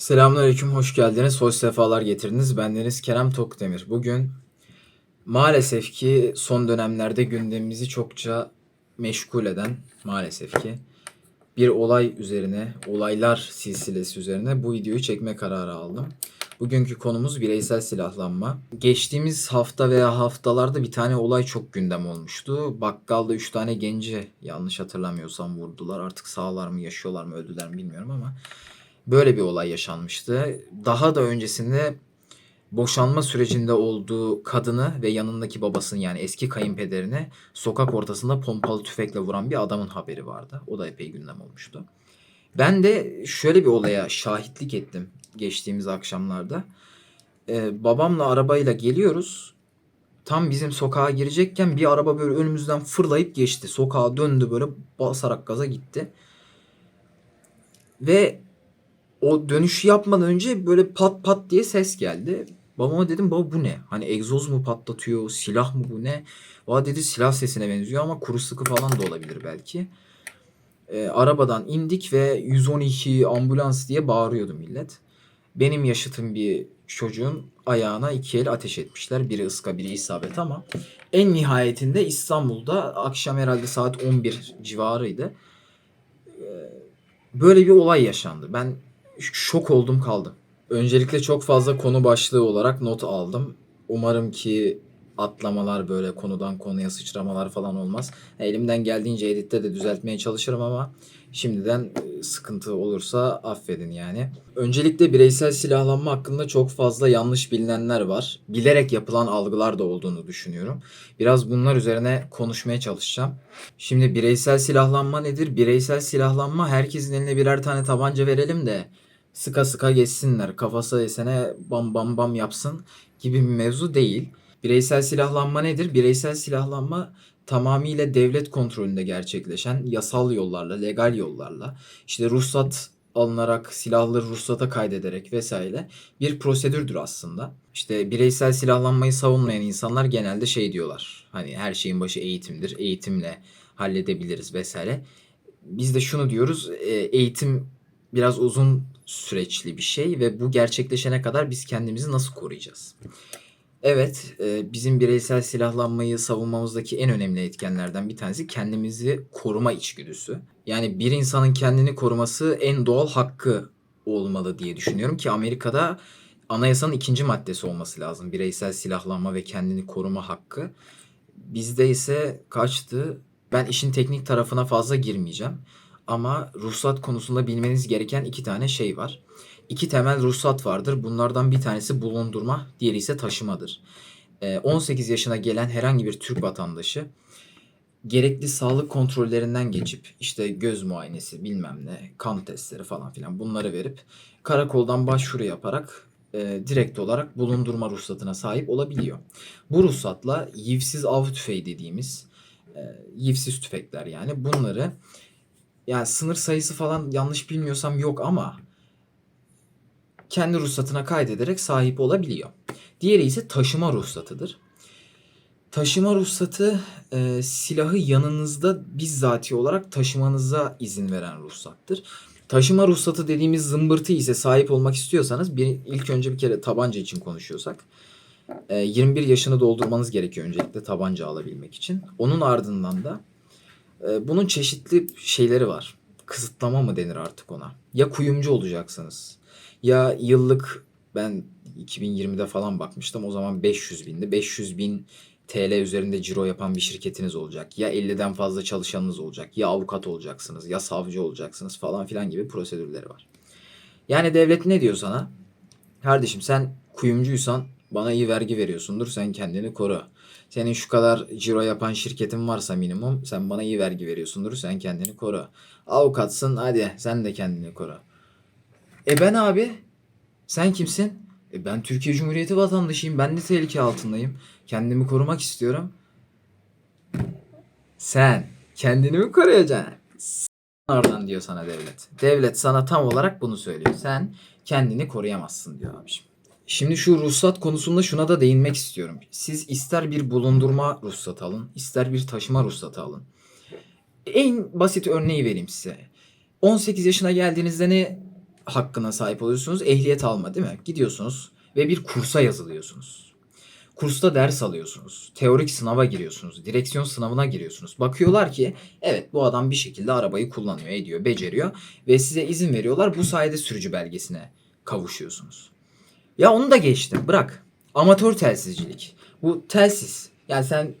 Selamünaleyküm, hoş geldiniz. Hoş sefalar getirdiniz. Bendeniz Kerem Tokdemir. Bugün maalesef ki son dönemlerde gündemimizi çokça meşgul eden maalesef ki bir olay üzerine, olaylar silsilesi üzerine bu videoyu çekme kararı aldım. Bugünkü konumuz bireysel silahlanma. Geçtiğimiz hafta veya haftalarda bir tane olay çok gündem olmuştu. Bakkalda 3 tane genci yanlış hatırlamıyorsam vurdular. Artık sağlar mı, yaşıyorlar mı, öldüler mi bilmiyorum ama böyle bir olay yaşanmıştı. Daha da öncesinde boşanma sürecinde olduğu kadını ve yanındaki babasını yani eski kayınpederini sokak ortasında pompalı tüfekle vuran bir adamın haberi vardı. O da epey gündem olmuştu. Ben de şöyle bir olaya şahitlik ettim geçtiğimiz akşamlarda. Ee, babamla arabayla geliyoruz. Tam bizim sokağa girecekken bir araba böyle önümüzden fırlayıp geçti. Sokağa döndü böyle basarak gaza gitti. Ve o dönüşü yapmadan önce böyle pat pat diye ses geldi. Babama dedim baba bu ne? Hani egzoz mu patlatıyor, silah mı bu ne? Valla dedi silah sesine benziyor ama kuru sıkı falan da olabilir belki. Ee, arabadan indik ve 112 ambulans diye bağırıyordu millet. Benim yaşıtım bir çocuğun ayağına iki el ateş etmişler. Biri ıska biri isabet ama en nihayetinde İstanbul'da akşam herhalde saat 11 civarıydı. Ee, Böyle bir olay yaşandı. Ben şok oldum kaldım. Öncelikle çok fazla konu başlığı olarak not aldım. Umarım ki atlamalar böyle konudan konuya sıçramalar falan olmaz. Elimden geldiğince editte de düzeltmeye çalışırım ama şimdiden e, sıkıntı olursa affedin yani. Öncelikle bireysel silahlanma hakkında çok fazla yanlış bilinenler var. Bilerek yapılan algılar da olduğunu düşünüyorum. Biraz bunlar üzerine konuşmaya çalışacağım. Şimdi bireysel silahlanma nedir? Bireysel silahlanma herkesin eline birer tane tabanca verelim de sıka sıka geçsinler. Kafası esene bam bam bam yapsın gibi bir mevzu değil. Bireysel silahlanma nedir? Bireysel silahlanma tamamıyla devlet kontrolünde gerçekleşen yasal yollarla, legal yollarla, işte ruhsat alınarak, silahları ruhsata kaydederek vesaire bir prosedürdür aslında. İşte bireysel silahlanmayı savunmayan insanlar genelde şey diyorlar. Hani her şeyin başı eğitimdir. Eğitimle halledebiliriz vesaire. Biz de şunu diyoruz. e, Eğitim biraz uzun süreçli bir şey ve bu gerçekleşene kadar biz kendimizi nasıl koruyacağız? Evet, e, bizim bireysel silahlanmayı savunmamızdaki en önemli etkenlerden bir tanesi kendimizi koruma içgüdüsü. Yani bir insanın kendini koruması en doğal hakkı olmalı diye düşünüyorum ki Amerika'da anayasanın ikinci maddesi olması lazım. Bireysel silahlanma ve kendini koruma hakkı. Bizde ise kaçtı? Ben işin teknik tarafına fazla girmeyeceğim. Ama ruhsat konusunda bilmeniz gereken iki tane şey var. İki temel ruhsat vardır. Bunlardan bir tanesi bulundurma, diğeri ise taşımadır. Ee, 18 yaşına gelen herhangi bir Türk vatandaşı gerekli sağlık kontrollerinden geçip işte göz muayenesi bilmem ne kan testleri falan filan bunları verip karakoldan başvuru yaparak e, direkt olarak bulundurma ruhsatına sahip olabiliyor. Bu ruhsatla yivsiz av tüfeği dediğimiz e, yivsiz tüfekler yani bunları yani sınır sayısı falan yanlış bilmiyorsam yok ama kendi ruhsatına kaydederek sahip olabiliyor. Diğeri ise taşıma ruhsatıdır. Taşıma ruhsatı e, silahı yanınızda bizzati olarak taşımanıza izin veren ruhsattır. Taşıma ruhsatı dediğimiz zımbırtı ise sahip olmak istiyorsanız bir, ilk önce bir kere tabanca için konuşuyorsak e, 21 yaşını doldurmanız gerekiyor öncelikle tabanca alabilmek için. Onun ardından da bunun çeşitli şeyleri var. Kısıtlama mı denir artık ona? Ya kuyumcu olacaksınız ya yıllık ben 2020'de falan bakmıştım o zaman 500 bindi. 500 bin TL üzerinde ciro yapan bir şirketiniz olacak. Ya 50'den fazla çalışanınız olacak. Ya avukat olacaksınız. Ya savcı olacaksınız falan filan gibi prosedürleri var. Yani devlet ne diyor sana? Kardeşim sen kuyumcuysan bana iyi vergi veriyorsundur. Sen kendini koru. Senin şu kadar ciro yapan şirketin varsa minimum sen bana iyi vergi veriyorsundur. Sen kendini koru. Avukatsın hadi sen de kendini koru. E ben abi sen kimsin? E ben Türkiye Cumhuriyeti vatandaşıyım. Ben de tehlike altındayım. Kendimi korumak istiyorum. Sen kendini mi koruyacaksın? Oradan diyor sana devlet. Devlet sana tam olarak bunu söylüyor. Sen kendini koruyamazsın diyor abiciğim. Şimdi şu ruhsat konusunda şuna da değinmek istiyorum. Siz ister bir bulundurma ruhsatı alın, ister bir taşıma ruhsatı alın. En basit örneği vereyim size. 18 yaşına geldiğinizde ne hakkına sahip oluyorsunuz. Ehliyet alma değil mi? Gidiyorsunuz ve bir kursa yazılıyorsunuz. Kursta ders alıyorsunuz. Teorik sınava giriyorsunuz. Direksiyon sınavına giriyorsunuz. Bakıyorlar ki evet bu adam bir şekilde arabayı kullanıyor, ediyor, beceriyor ve size izin veriyorlar. Bu sayede sürücü belgesine kavuşuyorsunuz. Ya onu da geçtim. Bırak. Amatör telsizcilik. Bu telsiz. Yani sen e,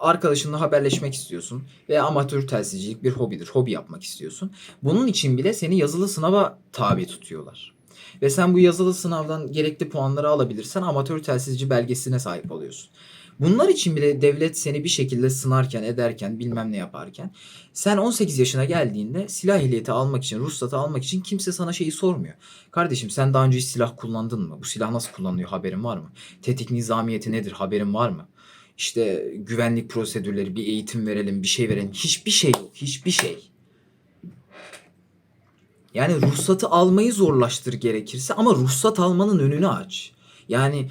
arkadaşınla haberleşmek istiyorsun ve amatör telsizcilik bir hobidir. Hobi yapmak istiyorsun. Bunun için bile seni yazılı sınava tabi tutuyorlar. Ve sen bu yazılı sınavdan gerekli puanları alabilirsen amatör telsizci belgesine sahip oluyorsun. Bunlar için bile devlet seni bir şekilde sınarken, ederken, bilmem ne yaparken sen 18 yaşına geldiğinde silah ehliyeti almak için, ruhsatı almak için kimse sana şeyi sormuyor. Kardeşim sen daha önce hiç silah kullandın mı? Bu silah nasıl kullanılıyor haberin var mı? Tetik nizamiyeti nedir haberin var mı? İşte güvenlik prosedürleri, bir eğitim verelim, bir şey verelim. Hiçbir şey yok, hiçbir şey. Yani ruhsatı almayı zorlaştır gerekirse ama ruhsat almanın önünü aç. Yani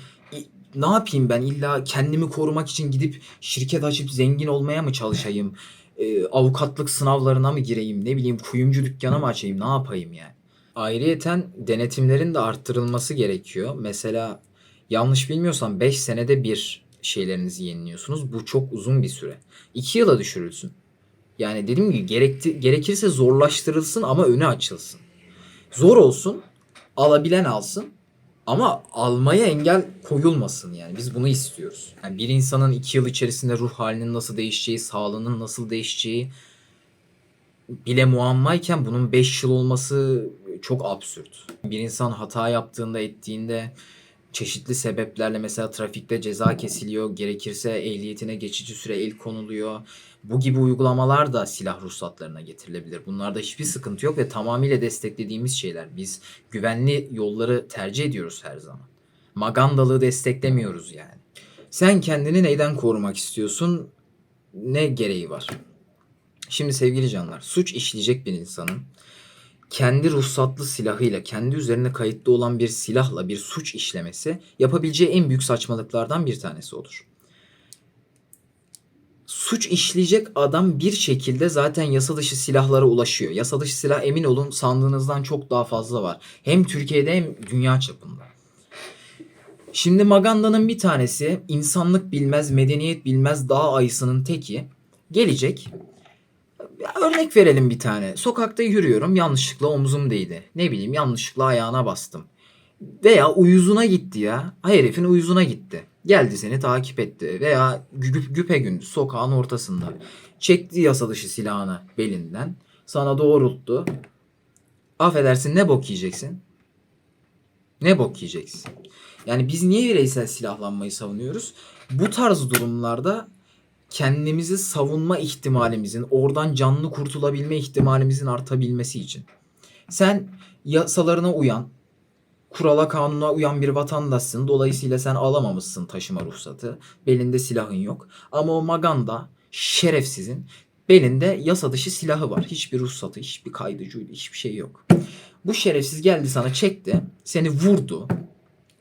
ne yapayım ben illa kendimi korumak için gidip şirket açıp zengin olmaya mı çalışayım? Ee, avukatlık sınavlarına mı gireyim? Ne bileyim kuyumcu dükkanı mı açayım? Ne yapayım yani? Ayrıyeten denetimlerin de arttırılması gerekiyor. Mesela yanlış bilmiyorsam 5 senede bir şeylerinizi yeniliyorsunuz. Bu çok uzun bir süre. 2 yıla düşürülsün. Yani dediğim gibi gerekti, gerekirse zorlaştırılsın ama önü açılsın. Zor olsun, alabilen alsın ama almaya engel koyulmasın yani. Biz bunu istiyoruz. Yani bir insanın iki yıl içerisinde ruh halinin nasıl değişeceği, sağlığının nasıl değişeceği bile muammayken bunun 5 yıl olması çok absürt. Bir insan hata yaptığında ettiğinde çeşitli sebeplerle mesela trafikte ceza kesiliyor, gerekirse ehliyetine geçici süre el konuluyor. Bu gibi uygulamalar da silah ruhsatlarına getirilebilir. Bunlarda hiçbir sıkıntı yok ve tamamıyla desteklediğimiz şeyler. Biz güvenli yolları tercih ediyoruz her zaman. Magandalığı desteklemiyoruz yani. Sen kendini neyden korumak istiyorsun? Ne gereği var? Şimdi sevgili canlar, suç işleyecek bir insanın kendi ruhsatlı silahıyla, kendi üzerine kayıtlı olan bir silahla bir suç işlemesi yapabileceği en büyük saçmalıklardan bir tanesi olur. Suç işleyecek adam bir şekilde zaten yasa dışı silahlara ulaşıyor. Yasa dışı silah emin olun sandığınızdan çok daha fazla var. Hem Türkiye'de hem dünya çapında. Şimdi Maganda'nın bir tanesi insanlık bilmez, medeniyet bilmez dağ ayısının teki gelecek örnek verelim bir tane. Sokakta yürüyorum yanlışlıkla omzum değdi. Ne bileyim yanlışlıkla ayağına bastım. Veya uyuzuna gitti ya. Herifin uyuzuna gitti. Geldi seni takip etti. Veya gü- güpe gündüz sokağın ortasında. Çekti yasa dışı silahını belinden. Sana doğrulttu. Affedersin ne bok yiyeceksin? Ne bok yiyeceksin? Yani biz niye bireysel silahlanmayı savunuyoruz? Bu tarz durumlarda kendimizi savunma ihtimalimizin, oradan canlı kurtulabilme ihtimalimizin artabilmesi için. Sen yasalarına uyan, kurala kanuna uyan bir vatandaşsın. Dolayısıyla sen alamamışsın taşıma ruhsatı. Belinde silahın yok. Ama o maganda şerefsizin belinde yasa dışı silahı var. Hiçbir ruhsatı, hiçbir kaydı, hiçbir şey yok. Bu şerefsiz geldi sana çekti, seni vurdu.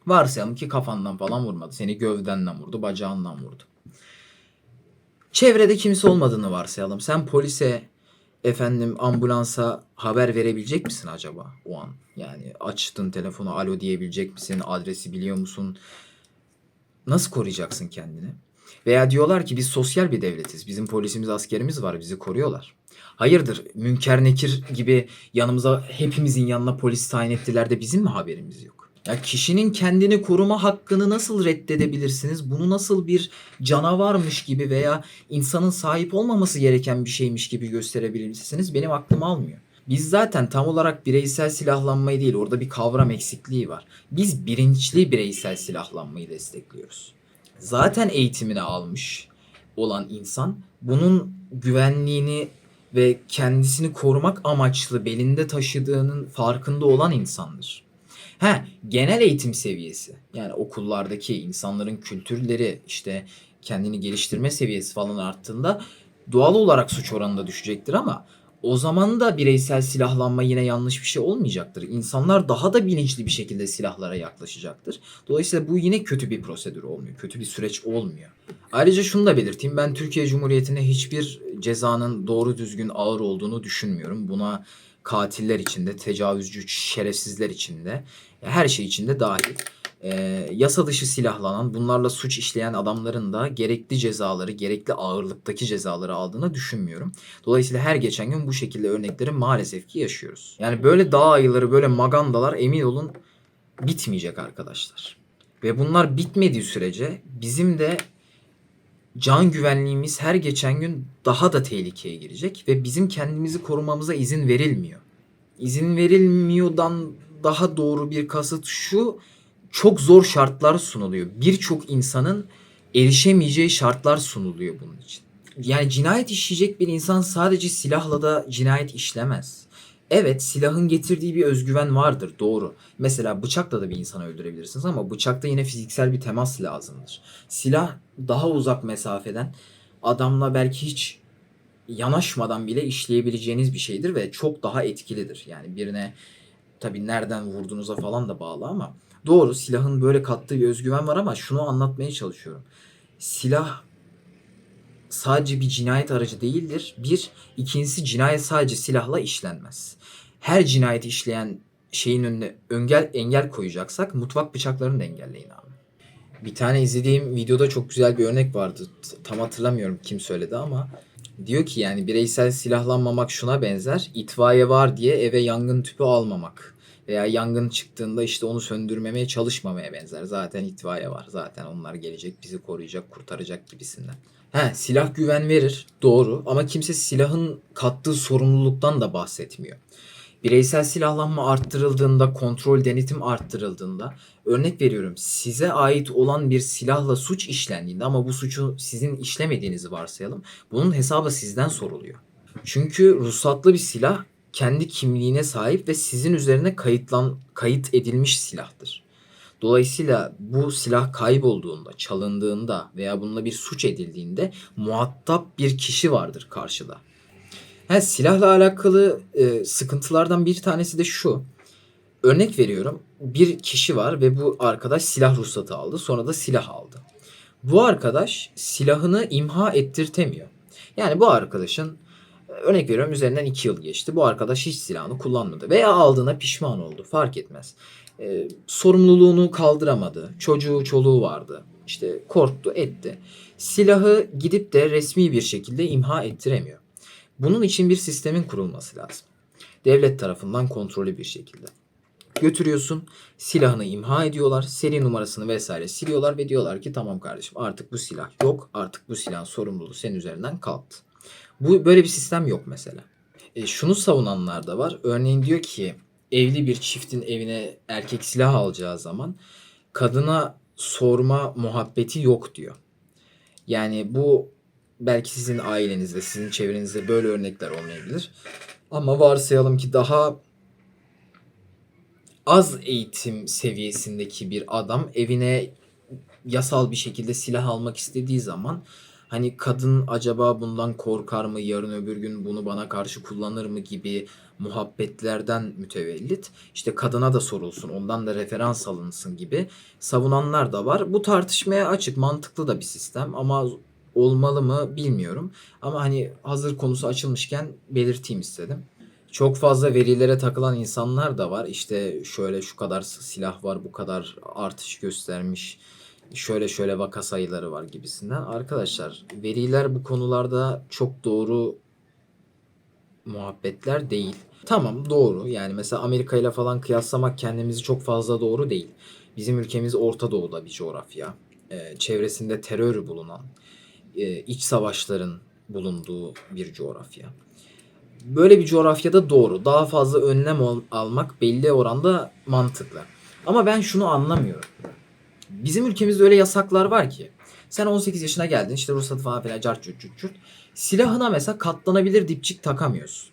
Varsayalım ki kafandan falan vurmadı. Seni gövdenden vurdu, bacağından vurdu. Çevrede kimse olmadığını varsayalım. Sen polise, efendim ambulansa haber verebilecek misin acaba o an? Yani açtın telefonu alo diyebilecek misin? Adresi biliyor musun? Nasıl koruyacaksın kendini? Veya diyorlar ki biz sosyal bir devletiz. Bizim polisimiz, askerimiz var. Bizi koruyorlar. Hayırdır? Münker Nekir gibi yanımıza hepimizin yanına polis tayin ettiler de bizim mi haberimiz yok? Ya kişinin kendini koruma hakkını nasıl reddedebilirsiniz? Bunu nasıl bir canavarmış gibi veya insanın sahip olmaması gereken bir şeymiş gibi gösterebilirsiniz? Benim aklım almıyor. Biz zaten tam olarak bireysel silahlanmayı değil, orada bir kavram eksikliği var. Biz bilinçli bireysel silahlanmayı destekliyoruz. Zaten eğitimini almış olan insan bunun güvenliğini ve kendisini korumak amaçlı belinde taşıdığının farkında olan insandır. Ha, genel eğitim seviyesi. Yani okullardaki insanların kültürleri işte kendini geliştirme seviyesi falan arttığında doğal olarak suç oranı da düşecektir ama o zaman da bireysel silahlanma yine yanlış bir şey olmayacaktır. İnsanlar daha da bilinçli bir şekilde silahlara yaklaşacaktır. Dolayısıyla bu yine kötü bir prosedür olmuyor. Kötü bir süreç olmuyor. Ayrıca şunu da belirteyim. Ben Türkiye Cumhuriyeti'nde hiçbir cezanın doğru düzgün ağır olduğunu düşünmüyorum. Buna Katiller içinde, tecavüzcü, şerefsizler içinde, her şey içinde dahil. Ee, yasa dışı silahlanan, bunlarla suç işleyen adamların da gerekli cezaları, gerekli ağırlıktaki cezaları aldığını düşünmüyorum. Dolayısıyla her geçen gün bu şekilde örnekleri maalesef ki yaşıyoruz. Yani böyle dağ ayıları, böyle magandalar emin olun bitmeyecek arkadaşlar. Ve bunlar bitmediği sürece bizim de can güvenliğimiz her geçen gün daha da tehlikeye girecek ve bizim kendimizi korumamıza izin verilmiyor. İzin verilmiyordan daha doğru bir kasıt şu çok zor şartlar sunuluyor. Birçok insanın erişemeyeceği şartlar sunuluyor bunun için. Yani cinayet işleyecek bir insan sadece silahla da cinayet işlemez. Evet silahın getirdiği bir özgüven vardır doğru. Mesela bıçakla da bir insanı öldürebilirsiniz ama bıçakta yine fiziksel bir temas lazımdır. Silah daha uzak mesafeden adamla belki hiç yanaşmadan bile işleyebileceğiniz bir şeydir ve çok daha etkilidir. Yani birine tabii nereden vurduğunuza falan da bağlı ama doğru silahın böyle kattığı bir özgüven var ama şunu anlatmaya çalışıyorum. Silah sadece bir cinayet aracı değildir. Bir, ikincisi cinayet sadece silahla işlenmez. Her cinayet işleyen şeyin önüne engel, engel koyacaksak mutfak bıçaklarını da engelleyin abi. Bir tane izlediğim videoda çok güzel bir örnek vardı. Tam hatırlamıyorum kim söyledi ama diyor ki yani bireysel silahlanmamak şuna benzer. İtfaiye var diye eve yangın tüpü almamak. Veya yangın çıktığında işte onu söndürmemeye çalışmamaya benzer. Zaten itfaiye var. Zaten onlar gelecek bizi koruyacak, kurtaracak gibisinden. He, silah güven verir. Doğru. Ama kimse silahın kattığı sorumluluktan da bahsetmiyor. Bireysel silahlanma arttırıldığında, kontrol denetim arttırıldığında, örnek veriyorum size ait olan bir silahla suç işlendiğinde ama bu suçu sizin işlemediğinizi varsayalım. Bunun hesabı sizden soruluyor. Çünkü ruhsatlı bir silah kendi kimliğine sahip ve sizin üzerine kayıtlan kayıt edilmiş silahtır. Dolayısıyla bu silah kaybolduğunda, çalındığında veya bununla bir suç edildiğinde muhatap bir kişi vardır karşıda. Ha, silahla alakalı e, sıkıntılardan bir tanesi de şu. Örnek veriyorum. Bir kişi var ve bu arkadaş silah ruhsatı aldı. Sonra da silah aldı. Bu arkadaş silahını imha ettirtemiyor. Yani bu arkadaşın örnek veriyorum üzerinden 2 yıl geçti. Bu arkadaş hiç silahını kullanmadı veya aldığına pişman oldu. Fark etmez. E, sorumluluğunu kaldıramadı. Çocuğu, çoluğu vardı. İşte korktu, etti. Silahı gidip de resmi bir şekilde imha ettiremiyor. Bunun için bir sistemin kurulması lazım. Devlet tarafından kontrollü bir şekilde. Götürüyorsun, silahını imha ediyorlar, seri numarasını vesaire siliyorlar ve diyorlar ki tamam kardeşim artık bu silah yok, artık bu silahın sorumluluğu senin üzerinden kalktı. Bu böyle bir sistem yok mesela. E, şunu savunanlar da var. Örneğin diyor ki evli bir çiftin evine erkek silah alacağı zaman kadına sorma muhabbeti yok diyor. Yani bu belki sizin ailenizde, sizin çevrenizde böyle örnekler olmayabilir. Ama varsayalım ki daha az eğitim seviyesindeki bir adam evine yasal bir şekilde silah almak istediği zaman hani kadın acaba bundan korkar mı yarın öbür gün bunu bana karşı kullanır mı gibi muhabbetlerden mütevellit işte kadına da sorulsun ondan da referans alınsın gibi savunanlar da var. Bu tartışmaya açık mantıklı da bir sistem ama olmalı mı bilmiyorum. Ama hani hazır konusu açılmışken belirteyim istedim. Çok fazla verilere takılan insanlar da var. İşte şöyle şu kadar silah var, bu kadar artış göstermiş. Şöyle şöyle vaka sayıları var gibisinden. Arkadaşlar veriler bu konularda çok doğru muhabbetler değil. Tamam doğru. Yani mesela Amerika ile falan kıyaslamak kendimizi çok fazla doğru değil. Bizim ülkemiz Orta Doğu'da bir coğrafya. Ee, çevresinde terör bulunan, e, iç savaşların bulunduğu bir coğrafya. Böyle bir coğrafyada doğru. Daha fazla önlem al- almak belli oranda mantıklı. Ama ben şunu anlamıyorum. Bizim ülkemizde öyle yasaklar var ki. Sen 18 yaşına geldin işte ruhsatı falan filan cart curt curt curt. Silahına mesela katlanabilir dipçik takamıyorsun.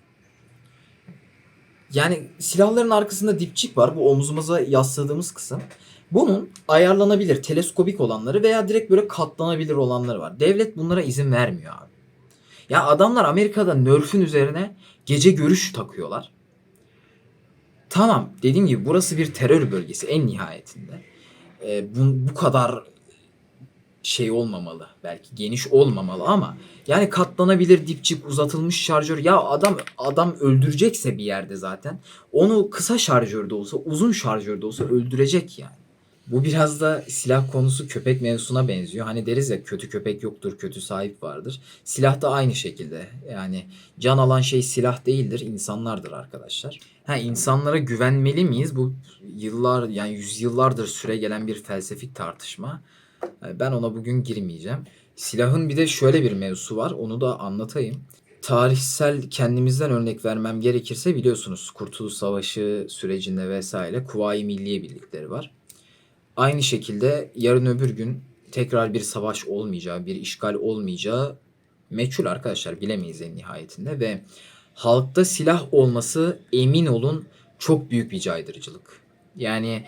Yani silahların arkasında dipçik var. Bu omzumuza yasladığımız kısım. Bunun ayarlanabilir, teleskobik olanları veya direkt böyle katlanabilir olanları var. Devlet bunlara izin vermiyor abi. Ya adamlar Amerika'da Nerf'ün üzerine gece görüş takıyorlar. Tamam dediğim gibi burası bir terör bölgesi en nihayetinde. Ee, bu, bu kadar şey olmamalı. Belki geniş olmamalı ama yani katlanabilir dipçik uzatılmış şarjör. Ya adam adam öldürecekse bir yerde zaten onu kısa şarjörde olsa uzun şarjörde olsa öldürecek yani. Bu biraz da silah konusu köpek mevzusuna benziyor. Hani deriz ya kötü köpek yoktur, kötü sahip vardır. Silah da aynı şekilde. Yani can alan şey silah değildir, insanlardır arkadaşlar. Ha insanlara güvenmeli miyiz? Bu yıllar yani yüzyıllardır süre gelen bir felsefik tartışma. Yani Ben ona bugün girmeyeceğim. Silahın bir de şöyle bir mevzusu var. Onu da anlatayım. Tarihsel kendimizden örnek vermem gerekirse biliyorsunuz Kurtuluş Savaşı sürecinde vesaire Kuvayi Milliye Birlikleri var. Aynı şekilde yarın öbür gün tekrar bir savaş olmayacağı, bir işgal olmayacağı meçhul arkadaşlar bilemeyiz en nihayetinde ve halkta silah olması emin olun çok büyük bir caydırıcılık. Yani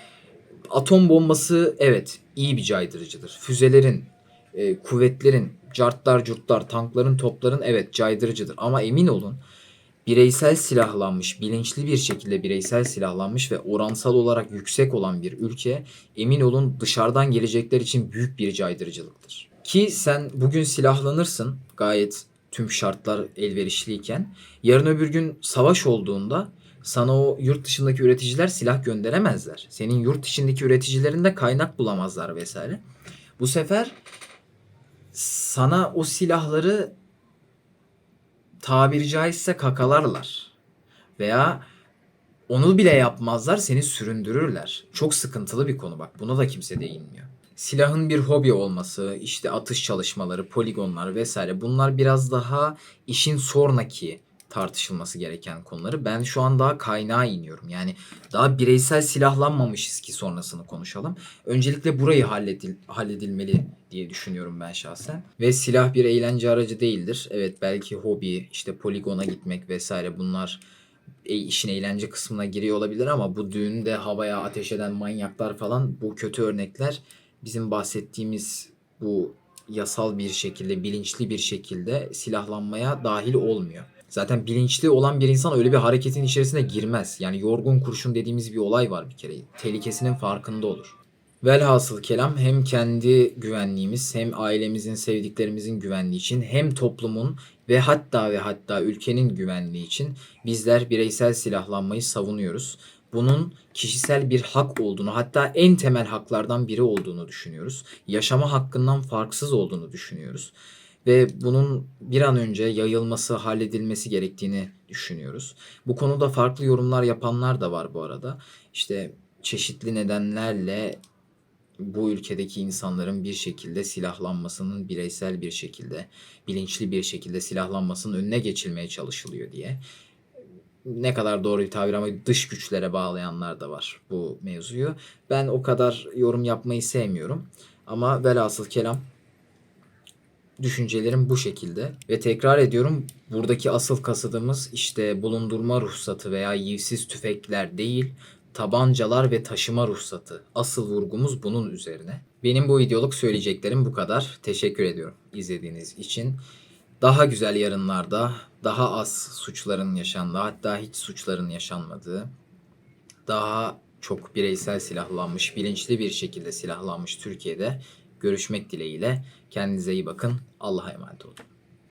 atom bombası evet iyi bir caydırıcıdır. Füzelerin, e, kuvvetlerin, cartlar curtlar, tankların, topların evet caydırıcıdır. Ama emin olun bireysel silahlanmış, bilinçli bir şekilde bireysel silahlanmış ve oransal olarak yüksek olan bir ülke emin olun dışarıdan gelecekler için büyük bir caydırıcılıktır. Ki sen bugün silahlanırsın gayet tüm şartlar elverişliyken yarın öbür gün savaş olduğunda sana o yurt dışındaki üreticiler silah gönderemezler. Senin yurt içindeki üreticilerin de kaynak bulamazlar vesaire. Bu sefer sana o silahları tabiri caizse kakalarlar. Veya onu bile yapmazlar seni süründürürler. Çok sıkıntılı bir konu bak buna da kimse değinmiyor. Silahın bir hobi olması, işte atış çalışmaları, poligonlar vesaire bunlar biraz daha işin sonraki tartışılması gereken konuları. Ben şu an daha kaynağa iniyorum. Yani daha bireysel silahlanmamışız ki sonrasını konuşalım. Öncelikle burayı halledil, halledilmeli diye düşünüyorum ben şahsen. Ve silah bir eğlence aracı değildir. Evet belki hobi, işte poligona gitmek vesaire bunlar e, işin eğlence kısmına giriyor olabilir ama bu düğünde havaya ateş eden manyaklar falan bu kötü örnekler bizim bahsettiğimiz bu yasal bir şekilde, bilinçli bir şekilde silahlanmaya dahil olmuyor. Zaten bilinçli olan bir insan öyle bir hareketin içerisine girmez. Yani yorgun kurşun dediğimiz bir olay var bir kere. Tehlikesinin farkında olur. Velhasıl kelam hem kendi güvenliğimiz hem ailemizin sevdiklerimizin güvenliği için hem toplumun ve hatta ve hatta ülkenin güvenliği için bizler bireysel silahlanmayı savunuyoruz. Bunun kişisel bir hak olduğunu hatta en temel haklardan biri olduğunu düşünüyoruz. Yaşama hakkından farksız olduğunu düşünüyoruz. Ve bunun bir an önce yayılması, halledilmesi gerektiğini düşünüyoruz. Bu konuda farklı yorumlar yapanlar da var bu arada. İşte çeşitli nedenlerle bu ülkedeki insanların bir şekilde silahlanmasının bireysel bir şekilde, bilinçli bir şekilde silahlanmasının önüne geçilmeye çalışılıyor diye. Ne kadar doğru bir tabir ama dış güçlere bağlayanlar da var bu mevzuyu. Ben o kadar yorum yapmayı sevmiyorum. Ama velhasıl kelam düşüncelerim bu şekilde. Ve tekrar ediyorum buradaki asıl kasıdımız işte bulundurma ruhsatı veya yivsiz tüfekler değil tabancalar ve taşıma ruhsatı. Asıl vurgumuz bunun üzerine. Benim bu videoluk söyleyeceklerim bu kadar. Teşekkür ediyorum izlediğiniz için. Daha güzel yarınlarda daha az suçların yaşandığı hatta hiç suçların yaşanmadığı daha çok bireysel silahlanmış, bilinçli bir şekilde silahlanmış Türkiye'de görüşmek dileğiyle. Kendinize iyi bakın. Allah'a emanet olun.